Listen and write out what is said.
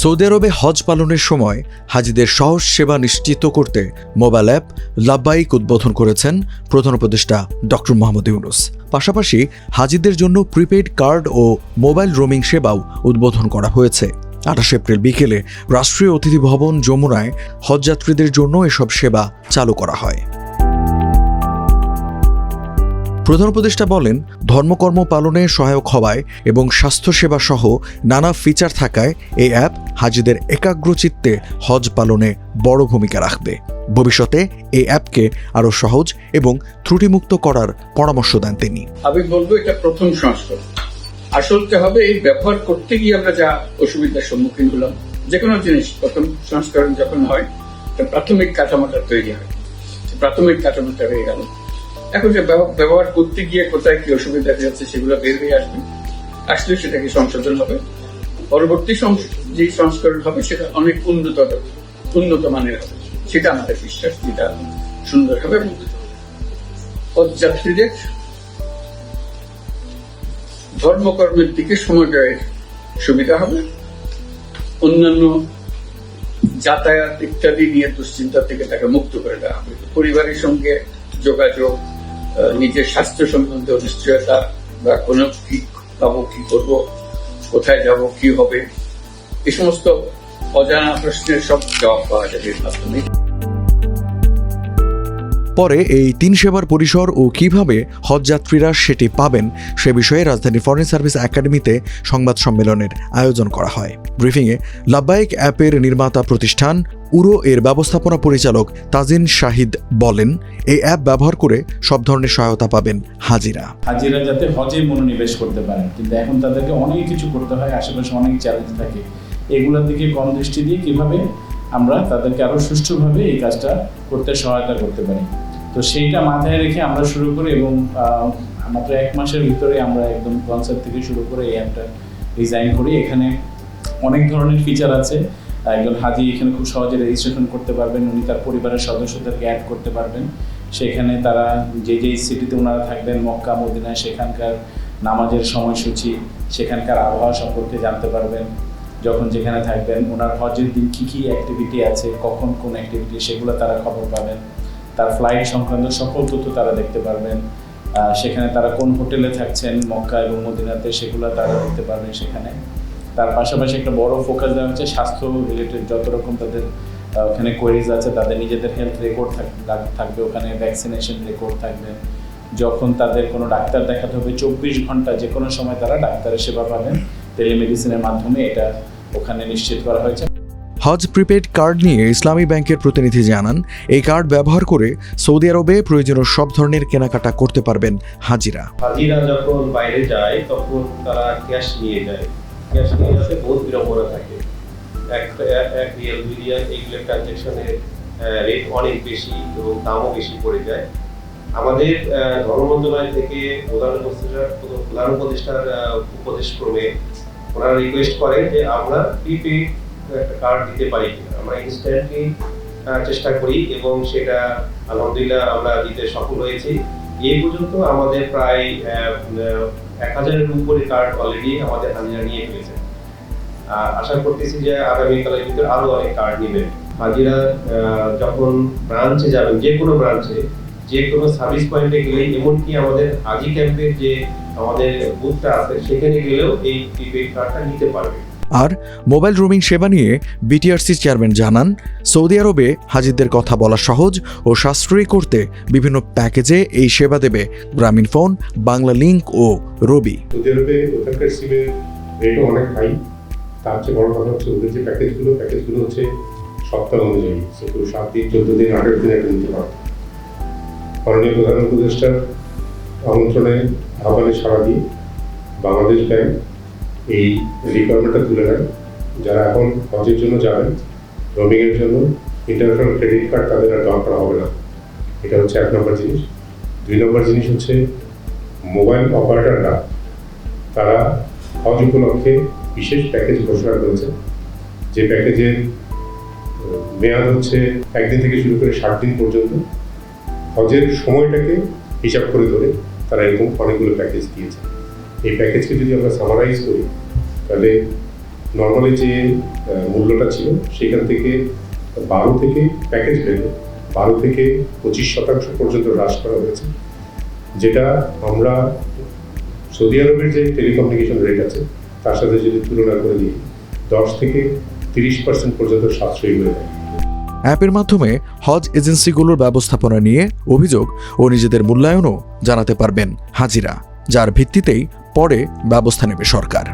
Saudi আরবে হজ পালনের সময় হাজিদের সহজ সেবা নিশ্চিত করতে মোবাইল অ্যাপ লাব্বাইক উদ্বোধন করেছেন প্রধান উপদেষ্টা ডক্টর মোহাম্মদ ইউনুস। পাশাপাশি হাজিদের জন্য প্রিপেইড কার্ড ও মোবাইল রোমিং সেবাও উদ্বোধন করা হয়েছে। আঠাশ এপ্রিল বিকেলে রাষ্ট্রীয় অতিথি ভবন যমুনায় হজযাত্রীদের জন্য এসব সেবা চালু করা হয়। প্রধান উপদেষ্টা বলেন, ধর্মকর্ম পালনে সহায়ক হওয়ায় এবং স্বাস্থ্যসেবা সহ নানা ফিচার থাকায় এই অ্যাপ হাজিদের একাগ্রচিত্তে হজ পালনে বড় ভূমিকা রাখবে। ভবিষ্যতে এই অ্যাপকে আরও সহজ এবং ত্রুটিমুক্ত করার পরামর্শ দেন তিনি। আমি বলব, এটা প্রথম সংস্করণ। আসলতে হবে এই ব্যবহার করতে গিয়ে আমরা যা অসুবিধার সম্মুখীন হলাম, যে কোনো জিনিস, প্রথম সংস্করণ যখন হয় প্রাথমিক কাঠামোটা তৈরি হয়। প্রাথমিক কাঠামোটা হয়ে গেল। এখন যে ব্যবহার করতে গিয়ে কোথায় কি অসুবিধা যাচ্ছে সেগুলো বের হয়ে আসবে। আসলে সেটাকে সংশোধন হবে? পরবর্তী যে সংস্করণ হবে সেটা অনেক উন্নত উন্নত মানের হবে। সেটা আমাদের বিশ্বাস যেটা সুন্দর হবে এবং পদযাত্রীদের ধর্মকর্মের দিকে সময় ব্যয়ের সুবিধা হবে। অন্যান্য যাতায়াত ইত্যাদি নিয়ে দুশ্চিন্তা থেকে তাকে মুক্ত করে দেওয়া হবে। পরিবারের সঙ্গে যোগাযোগ নিজের স্বাস্থ্য সম্বন্ধে অনিশ্চয়তা বা কোনো কি পাবো, কি করব, কোথায় যাব, কি হবে, এ সমস্ত অজানা প্রশ্নের সব জবাব পাওয়া যাবে এর মাধ্যমে। পরে এই তিন সেবার পরিসর ও কীভাবে হজযাত্রীরা সেটি পাবেন সে বিষয়ে রাজধানী ফরেন সার্ভিস একাডেমিতে সংবাদ সম্মেলনের আয়োজন করা হয়। ব্রিফিংয়ে লাব্বাইক অ্যাপের নির্মাতা প্রতিষ্ঠান উরো এর ব্যবস্থাপনা পরিচালক তাজিন শাহিদ বলেন, এই অ্যাপ ব্যবহার করে সব ধরনের সহায়তা পাবেন হাজিরা। হাজিরা যাতে হজে মনোনিবেশ করতে পারেন, কিন্তু এখন তাদেরকে অনেক কিছু করতে হয়, আশেপাশে অনেক চ্যালেঞ্জ থাকে। এগুলোর দিকে কম দৃষ্টি দিয়ে কীভাবে আমরা তাদেরকে আরও সুষ্ঠুভাবে এই কাজটা করতে সহায়তা করতে পারি। তো সেইটা মাথায় রেখে আমরা শুরু করি এবং মাত্র এক মাসের ভিতরে আমরা একদম কনসেপ্ট থেকে শুরু করে এই অ্যাপটা ডিজাইন করি। এখানে অনেক ধরনের ফিচার আছে। একজন হাজি এখানে খুব সহজে রেজিস্ট্রেশন করতে পারবেন, উনি তার পরিবারের সদস্যদেরকে অ্যাড করতে পারবেন। সেখানে তারা যে যেই সিটিতে ওনারা থাকবেন, মক্কা, মদিনায়, সেখানকার নামাজের সময়সূচি, সেখানকার আবহাওয়া সম্পর্কে জানতে পারবেন। যখন যেখানে থাকবেন, ওনার হজের দিন কী কী অ্যাক্টিভিটি আছে, কখন কোন অ্যাক্টিভিটি সেগুলো তারা খবর পাবেন। তার ফ্লাইট সংক্রান্ত সকল তথ্য তারা দেখতে পারবেন। সেখানে তারা কোন হোটেলে থাকছেন, মক্কা এবং মদিনাতে সেগুলো তারা দেখতে পারবেন সেখানে। তার পাশাপাশি একটা বড় ফোকাস দেওয়া হচ্ছে স্বাস্থ্য রিলেটেড যত রকম তাদের ওখানে কোয়েরিজ আছে, তাদের নিজেদের হেলথ রেকর্ড থাকবে, ওখানে ভ্যাকসিনেশন রেকর্ড থাকবে। যখন তাদের কোনো ডাক্তার দেখাতে হবে, চব্বিশ ঘণ্টা যে কোনো সময় তারা ডাক্তারের সেবা পাবেন। টেলিমেডিসিনের মাধ্যমে এটা ওখানে নিশ্চিত করা হয়েছে। হজ প্রিপেড কার্ড নিয়ে ইসলামী ব্যাংকের প্রতিনিধি জানান, এই কার্ড ব্যবহার করে সৌদি আরবে প্রয়োজনীয় সব ধরনের কেনাকাটা করতে পারবেন হাজিরা। হাজিরা যখন বাইরে যায়, তখন তারা ক্যাশ নিয়ে যায় ক্যাশ নিয়ে যাতে বহুত বিড়ম্বনা থাকে। এক, এক- রিয়াল দুই রিয়াল এইগুলো ট্রানজেকশনের রেট অনেক বেশি এবং দামও বেশি পড়ে যায়। আমাদের ধর্ম মন্ত্রণালয় থেকে প্রধান উপদেষ্টার প্রধান উপদেষ্টার উপদেশ ক্রমে ওনারা রিকোয়েস্ট করেন যে আমরা প্রিপেড একটা কার্ড দিতে পারি। আমরা ইনস্ট্যান্টলি চেষ্টা করি এবং সেটা আলহামদুলিল্লাহ আমরা দিতে সফল হয়েছি। এই পর্যন্ত আমাদের প্রায় এক হাজারের উপরে কার্ড অলরেডি আমাদের হাজিরা নিয়ে ফেলেছে। আশা করতেছি যে আগামীকালের ভিতরে আরও অনেক কার্ড নেবেন হাজিরা যখন ব্রাঞ্চে যাবেন, যে কোনো ব্রাঞ্চে যে কোনো সার্ভিস পয়েন্টে গেলে এমনকি আমাদের হাজি ক্যাম্পের যে আমাদের বুথটা আছে, সেখানে গেলেও এই প্রিপেড কার্ডটা নিতে পারবে। আর মোবাইল রোমিং সেবা নিয়ে বিটিআরসি চেয়ারম্যান জানান, সৌদি আরবে হাজিদের কথা বলা সহজ ও সাশ্রয়ী করতে বিভিন্ন প্যাকেজে এই সেবা দেবে গ্রামীণ ফোন, বাংলা লিংক ও রবি। সপ্তাহ অনুযায়ী। সাত দিন, চোদ্দ দিন, আঠেরো দিন একটা দিতে পারে মাননীয় প্রধান উপদেষ্টার আমন্ত্রণে আহ্বানে সাড়া দিয়ে বাংলাদেশ ব্যাংক এই রিকোয়ারমেন্টটা তুলে নেয় যারা এখন হজের জন্য যাবেন রোমিংয়ের জন্য ইন্টারন্যাশনাল ক্রেডিট কার্ড তাদের আর দেওয়া করা হবে না। এটা হচ্ছে এক নম্বর জিনিস। দুই নম্বর জিনিস হচ্ছে মোবাইল অপারেটররা তারা হজ উপলক্ষে বিশেষ প্যাকেজ ঘোষণা করেছে। যে প্যাকেজের মেয়াদ হচ্ছে একদিন থেকে শুরু করে ষাট দিন পর্যন্ত। হজের সময়টাকে হিসাব করে ধরে তারা এরকম অনেকগুলো প্যাকেজ দিয়েছে। এই প্যাকেজকে যদি আমরা সামারাইজ করি, তাহলে নর্মালি যে মূল্যটা ছিল, সেখান থেকে বারো থেকে প্যাকেজ বেড়ে বারো থেকে পঁচিশ শতাংশ পর্যন্ত হ্রাস করা হয়েছে, যেটা আমরা সৌদি আরবের যে টেলিকমিউনিকেশন রেট আছে, তার সাথে যদি তুলনা করে দিই দশ থেকে তিরিশ পার্সেন্ট পর্যন্ত সাশ্রয়ী হয়ে যায় অ্যাপের মাধ্যমে হজ এজেন্সিগুলোর ব্যবস্থাপনা নিয়ে অভিযোগ ও নিজেদের মূল্যায়নও জানাতে পারবেন হাজিরা। যার ভিত্তিতেই পরে ব্যবস্থা নেবে সরকার।